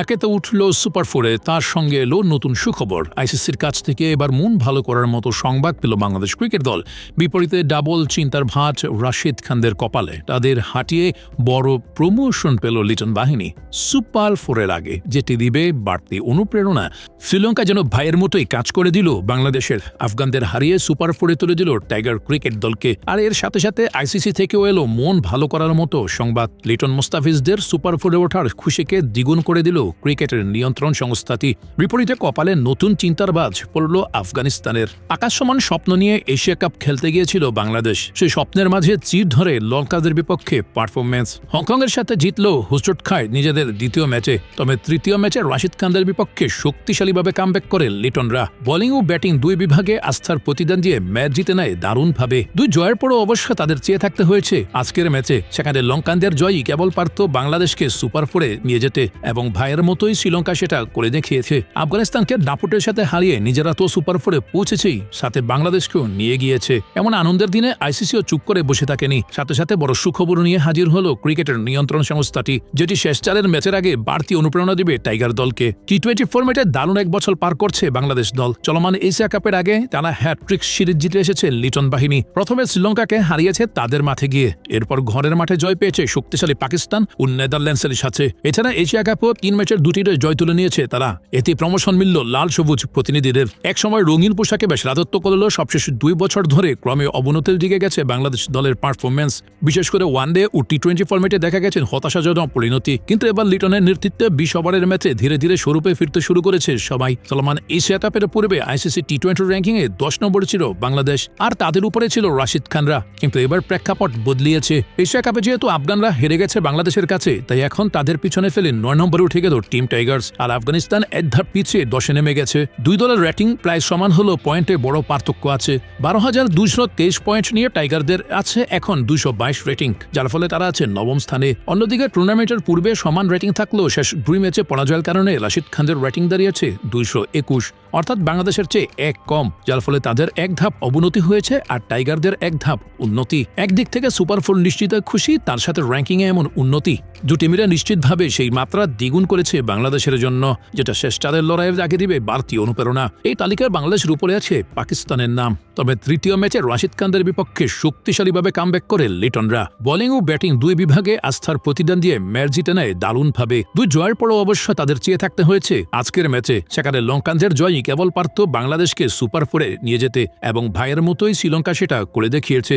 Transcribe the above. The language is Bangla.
একে তো উঠল সুপার ফোরে তার সঙ্গে এলো নতুন সুখবর। আইসিসির কাছ থেকে এবার মন ভালো করার মতো সংবাদ পেল বাংলাদেশ ক্রিকেট দল। বিপরীতে ডাবল চিন্তার ভাঁজ রাশিদ খানদের কপালে। তাদের হাঁটিয়ে বড় প্রমোশন পেল লিটন বাহিনী। সুপার ফোরের আগে যেটি দিবে বাড়তি অনুপ্রেরণা। শ্রীলঙ্কা যেন ভাইয়ের মতোই কাজ করে দিল, বাংলাদেশের আফগানদের হারিয়ে সুপার ফোরে তুলে দিল টাইগার ক্রিকেট দলকে। আর এর সাথে সাথে আইসিসি থেকেও এলো মন ভালো করার মতো সংবাদ। লিটন মোস্তাফিজদের সুপার ফোরে ওঠার খুশিকে দ্বিগুণ করে দিল ক্রিকেটের নিয়ন্ত্রণ সংস্থাটি বিপরীতে কপালে নতুন চিন্তার বাজ পড়ল আফগানিস্তানের। আকাশ সমান স্বপ্ন নিয়ে এশিয়া কাপ খেলতে গিয়েছিল বাংলাদেশ। সেই স্বপ্নের মাঝে চির ধরে লঙ্কাদের বিপক্ষে পারফরমেন্স হংকংয়ের সাথে জিতল হুচট খায় নিজেদের দ্বিতীয় ম্যাচে, তবে তৃতীয় ম্যাচে রাশিদ খানদের বিপক্ষে শক্তিশালীভাবে কামব্যাক করে লিটনরা। বোলিং ও ব্যাটিং দুই বিভাগে আস্থার প্রতিদান দিয়ে ম্যাচ জিতে নেয় দারুণভাবে। দুই জয়ের পরও অবশ্য তাদের চেয়ে থাকতে হয়েছে আজকের ম্যাচে। সেখানে লঙ্কানদের জয়ই কেবল পারত বাংলাদেশকে সুপার ফোরে নিয়ে যেতে এবং ভাইয়ের মতোই শ্রীলঙ্কা সেটা করে দেখিয়েছে। আফগানিস্তানকে দাপুটের সাথে হারিয়ে নিজেরা তো সুপার ফোরে পৌঁছেছেই, সাথে বাংলাদেশকেও নিয়ে গিয়েছে। এমন আনন্দের দিনে আইসিসিও চুপ করে বসে থাকেনি। সাথে সাথে বড় সুখবর নিয়ে হাজির হলো ক্রিকেটের নিয়ন্ত্রণ সংস্থাটি, যেটি শেষ চারের ম্যাচের আগে বাড়তি অনুপ্রেরণা দেবে টাইগার দলকে। টি টোয়েন্টি ফর্মেটে দারুণ এক বছর পার করছে বাংলাদেশ দল। চলমান এশিয়া কাপের আগে তারা হ্যাট্রিক সিরিজ জিতে এসেছে লিটন বাহিনী। প্রথমে শ্রীলঙ্কাকে হারিয়েছে তাদের মাঠে গিয়ে। এরপর ঘরের মাঠে জয় পেয়েছে শক্তিশালী পাকিস্তান ও নেদারল্যান্ডসের সাথে। এছাড়া এশিয়া কাপও তিন ম্যাচের দুটিতে জয় তুলে নিয়েছে তারা। এতে প্রমোশন মিলল লাল সবুজ প্রতিনিধিদের। একসময় রঙিন পোশাকে বেশ রাজত্ব করলেও সবশেষ দুই বছর ধরে ক্রমে অবনতির দিকে গেছে বাংলাদেশ দলের পারফরমেন্স বিশেষ করে ওয়ানডে ও টি টোয়েন্টি ফর্মেটে দেখা গেছে হতাশাজনক পরিণতি। কিন্তু এবার লিটনের নেতৃত্বে বিশ ওভারের ম্যাচে ধীরে ধীরে স্বরূপে ফিরতে শুরু করেছে সবাই। চলমান এশিয়া কাপের পূর্বে আইসিসি টি টোয়েন্টি র্যাঙ্কিং এ দশ নম্বরে ছিল বাংলাদেশ, আর তাদের উপরে ছিল রাশিদ খানরা। কিন্তু এবার প্রেক্ষাপট বদলিয়েছে। এশিয়া কাপে যেহেতু আফগানরা হেরে গেছে বাংলাদেশের কাছে, তাই এখন তাদের পিছনে ফেলে নয় নম্বরে উঠে গেল টিম টাইগার্স আর আফগানিস্তান এক ধাপ পিছিয়ে দশে নেমে গেছে। দুই দলের র্যাটিং প্রায় সমান হলো, পয়েন্টে বড় পার্থক্য আছে। বারো হাজার দুইশো তেইশ পয়েন্ট নিয়ে টাইগারদের আছে এখন দুইশো বাইশ রেটিং যার ফলে তারা আছে নবম স্থানে। অন্যদিকে টুর্নামেন্টের পূর্বে সমান রেটিং থাকলেও শেষ দুই ম্যাচে পরাজয়ের কারণে রাশিদ খানদের রেটিং দাঁড়িয়েছে দুইশো একুশ। অর্থাৎ বাংলাদেশের চেয়ে এক কম, যার ফলে তাদের এক ধাপ অবনতি হয়েছে আর টাইগারদের এক ধাপ উন্নতি। একদিক থেকে সুপার ফোর নিশ্চিত খুশি, তার সাথে র্যাঙ্কিংয়ে এমন উন্নতি। দুটি মিলে নিশ্চিতভাবে সেই মাত্রা দ্বিগুণ করেছে বাংলাদেশের জন্য, যেটা শেষ লড়াইয়ের আগে দিবে বাড়তি অনুপ্রেরণা। এই তালিকায় বাংলাদেশের উপরে আছে পাকিস্তানের নাম। তবে তৃতীয় ম্যাচে রাশিদ খানদের বিপক্ষে শক্তিশালীভাবে কামব্যাক করে লিটনরা। বোলিং ও ব্যাটিং দুই বিভাগে আস্থার প্রতিদান দিয়ে ম্যাচ জিতে নেয় দারুণভাবে। দুই জয়ের পরও অবশ্য তাদের চেয়ে থাকতে হয়েছে আজকের ম্যাচে। সেখানে লঙ্কানদের জয়ই কেবল পারত বাংলাদেশকে সুপার ফোরে নিয়ে যেতে, এবং ভাইয়ের মতোই শ্রীলঙ্কা সেটা করে দেখিয়েছে।